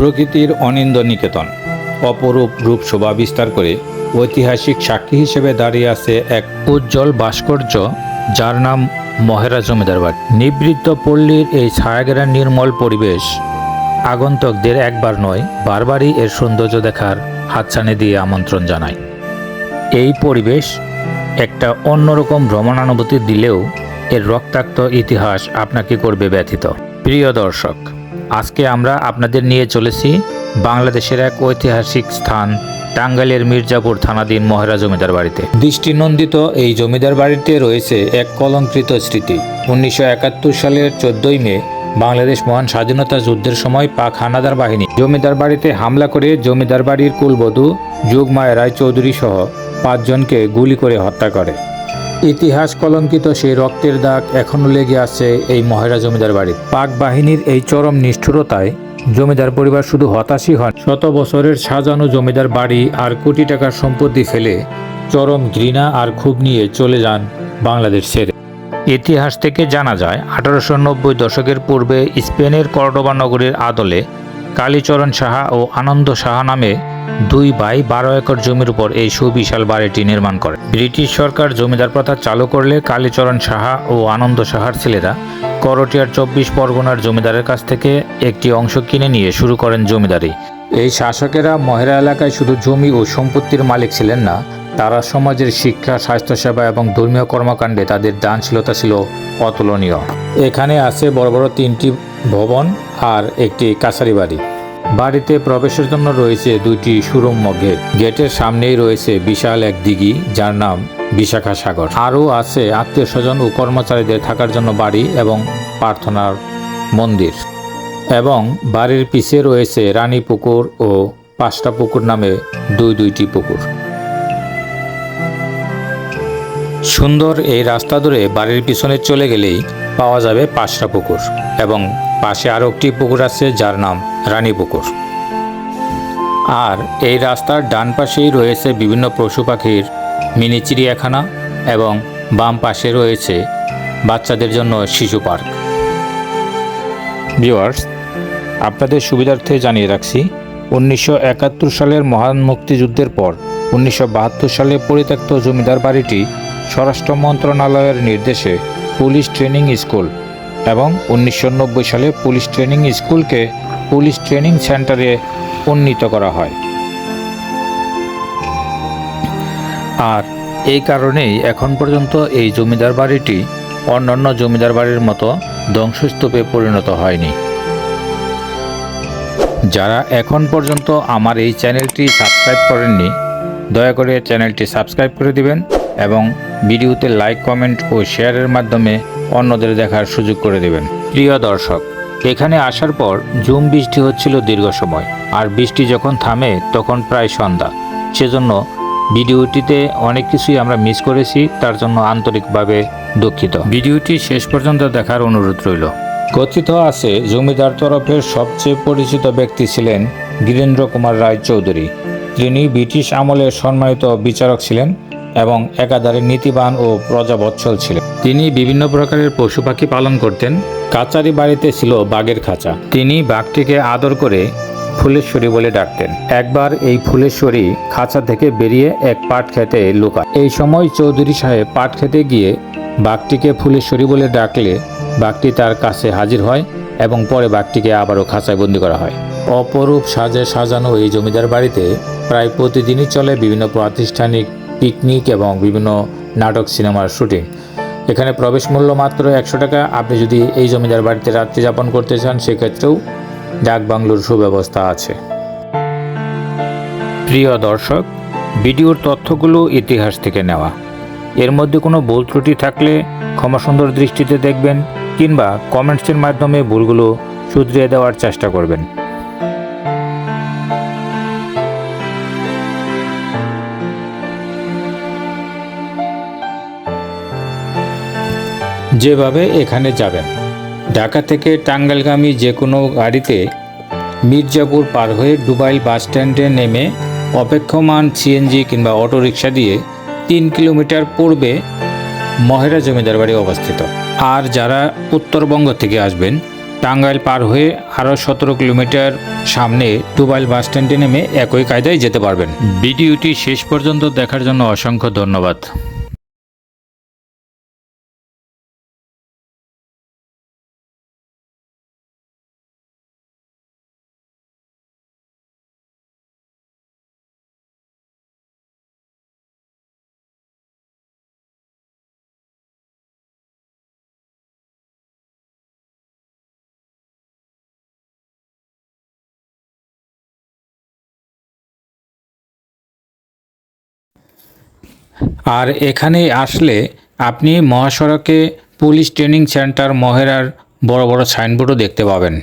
প্রকৃতির অনিন্দ নিকেতন অপরূপ রূপ শোভা বিস্তার করে ঐতিহাসিক সাক্ষী হিসেবে দাঁড়িয়ে আছে এক উজ্জ্বল ভাস্কর্য যার নাম মহেরা জমিদার বাড়ি নিবৃত্ত পল্লীর এই ছায়াগেরা নির্মল পরিবেশ আগন্তকদের একবার নয়, বারবারই এর সৌন্দর্য দেখার হাতছানি দিয়ে আমন্ত্রণ জানায়। এই পরিবেশ একটা অন্যরকম ভ্রমণানুভূতি দিলেও এর রক্তাক্ত ইতিহাস আপনাকে করবে ব্যথিত। প্রিয় দর্শক আজকে আমরা আপনাদের নিয়ে চলেছি বাংলাদেশের এক ঐতিহাসিক স্থান, টাঙ্গাইলের মির্জাপুর থানাধীন মহেরা জমিদার বাড়িতে। দৃষ্টিনন্দিত এই জমিদার বাড়িতে রয়েছে এক কলঙ্কৃত স্মৃতি। উনিশশো একাত্তর সালের চোদ্দই মে, বাংলাদেশ মহান স্বাধীনতা যুদ্ধের সময় পাক হানাদার বাহিনী জমিদার বাড়িতে হামলা করে জমিদার বাড়ির কুলবধূ, যুগমায় রায় চৌধুরী সহ পাঁচজনকে গুলি করে হত্যা করে। ইতিহাস কলঙ্কিত সেই রক্তের দাগ এখনও লেগে আছে এই মহেরা জমিদার বাড়ি। পাক বাহিনীর এই চরম নিষ্ঠুরতায় জমিদার পরিবার শুধু হতাশই হন। শত বছরের সাজানো জমিদার বাড়ি আর কোটি টাকার সম্পত্তি ফেলে চরম ঘৃণা আর ক্ষোভ নিয়ে চলে যান বাংলাদেশ ছেড়ে। ইতিহাস থেকে জানা যায়, আঠারোশো নব্বই দশকের পূর্বে স্পেনের কর্ডোবা নগরীর আদলে কালীচরণ সাহা ও আনন্দ সাহা নামে দুই ভাই বারো একর জমির উপর এই সুবিশাল বাড়িটি নির্মাণ করে। ব্রিটিশ সরকার জমিদার প্রথা চালু করলে কালীচরণ সাহা ও আনন্দ সাহার ছেলেরা করটিয়ার চব্বিশ পরগনার জমিদারের কাছ থেকে একটি অংশ কিনে নিয়ে শুরু করেন জমিদারি। এই শাসকেরা মহেরা এলাকায় শুধু জমি ও সম্পত্তির মালিক ছিলেন না, তারা সমাজের শিক্ষা, স্বাস্থ্যসেবা এবং ধর্মীয় কর্মকাণ্ডে তাদের দানশীলতা ছিল অতুলনীয়। এখানে আছে বড় বড় তিনটি ভবন আর একটি কাছারি বাড়ি। বাড়িতে প্রবেশের জন্য রয়েছে দুইটি সুরম্য গেট। গেটের সামনেই রয়েছে বিশাল এক দিঘি, যার নাম বিশাখা সাগর। আরও আছে আত্মীয় স্বজন ও কর্মচারীদের থাকার জন্য বাড়ি এবং প্রার্থনার মন্দির। এবং বাড়ির পিছে রয়েছে রানী পুকুর ও পাঁচটা পুকুর নামে দুই দুইটি পুকুর। সুন্দর এই রাস্তা ধরে বাড়ির পিছনে চলে গেলেই পাওয়া যাবে পাঁচটা পুকুর এবং পাশে আরও একটি পুকুর আছে যার নাম রানী পুকুর। আর এই রাস্তার ডান পাশেই রয়েছে বিভিন্ন পশু পাখির মিনি চিড়িয়াখানা এবং বাম পাশে রয়েছে বাচ্চাদের জন্য শিশু পার্ক। ভিওয়ার্স আপনাদের সুবিধার্থে জানিয়ে রাখছি, উনিশশো একাত্তর সালের মহান মুক্তিযুদ্ধের পর উনিশশো বাহাত্তর সালে পরিত্যক্ত জমিদার বাড়িটি স্বরাষ্ট্র মন্ত্রণালয়ের নির্দেশে পুলিশ ট্রেনিং স্কুল এবং উনিশশো নব্বই সালে পুলিশ ট্রেনিং স্কুলকে পুলিশ ট্রেনিং সেন্টারে উন্নীত করা হয়। আর এই কারণেই এখন পর্যন্ত এই জমিদার বাড়িটি অন্যান্য জমিদার বাড়ির মতো ধ্বংসস্তূপে পরিণত হয়নি। যারা এখন পর্যন্ত আমার এই চ্যানেলটি সাবস্ক্রাইব করেননি, দয়া করে চ্যানেলটি সাবস্ক্রাইব করে দিবেন। এবং ভিডিওতে লাইক কমেন্ট ও শেয়ারের মাধ্যমে অন্যদের দেখার সুযোগ করে দেবেন। প্রিয় দর্শক, এখানে আসার পর জুম বৃষ্টি হচ্ছিল দীর্ঘ সময়, আর বৃষ্টি যখন থামে তখন প্রায় সন্ধ্যা। সেজন্য ভিডিওটিতে অনেক কিছুই আমরা মিস করেছি, তার জন্য আন্তরিকভাবে দুঃখিত। ভিডিওটি শেষ পর্যন্ত দেখার অনুরোধ রইল। কথিত আছে, জমিদার তরফের সবচেয়ে পরিচিত ব্যক্তি ছিলেন বীরেন্দ্র কুমার রায় চৌধুরী ব্রিটিশ আমলে সম্মানিত বিচারক ছিলেন। এবং একাধারে নীতিবান ও প্রজাবৎসল ছিলেন তিনি বিভিন্ন প্রকারের পশু পাখি পালন করতেন। কাচারি বাড়িতে ছিল বাঘের খাঁচা। তিনি বাঘটিকে আদর করে ফুলেশ্বরী বলে ডাকতেন। একবার এই ফুলেশ্বরী খাঁচা থেকে বেরিয়ে এক পাট খেতে লুকা এই সময় চৌধুরী সাহেব পাট খেতে গিয়ে বাঘটিকে ফুলেশ্বরী বলে ডাকলে বাঘটি তার কাছে হাজির হয় এবং পরে বাঘটিকে আবারও খাঁচায় বন্দি করা হয়। অপরূপ সাজে সাজানো এই জমিদার বাড়িতে প্রায় প্রতিদিনই চলে বিভিন্ন প্রাতিষ্ঠানিক পিকনিক এবং বিভিন্ন নাটক সিনেমার শুটিং। এখানে প্রবেশ মূল্য মাত্র একশো টাকা। আপনি যদি এই জমিদার বাড়িতে রাত্রি যাপন করতে চান, সেক্ষেত্রেও ডাক বাংলোর সুব্যবস্থা আছে। প্রিয় দর্শক, ভিডিওর তথ্যগুলো ইতিহাস থেকে নেওয়া। এর মধ্যে কোনো ভুল ত্রুটি থাকলে ক্ষমা সুন্দর দৃষ্টিতে দেখবেন কিংবা কমেন্টসের মাধ্যমে ভুলগুলো শুধরিয়ে দেওয়ার চেষ্টা করবেন। যেভাবে এখানে যাবেন। ঢাকা থেকে টাঙ্গাইলগামী যে কোনো গাড়িতে মির্জাপুর পার হয়ে ডুবাইল বাস স্ট্যান্ডে নেমে অপেক্ষমান সিএনজি কিংবা অটোরিকশা দিয়ে তিন কিলোমিটার পূর্বে মহেরা জমিদার বাড়ি অবস্থিত। আর যারা উত্তরবঙ্গ থেকে আসবেন, টাঙ্গাইল পার হয়ে আরও সতেরো কিলোমিটার সামনে টুবাইল বাস স্ট্যান্ডে নেমে একই কায়দায় যেতে পারবেন। ভিডিওটি শেষ পর্যন্ত দেখার জন্য অসংখ্য ধন্যবাদ। আর এখানে আসলে আপনি মহাসড়কে পুলিশ ট্রেনিং সেন্টার মহেরার বড় বড় সাইনবোর্ডও দেখতে পাবেন।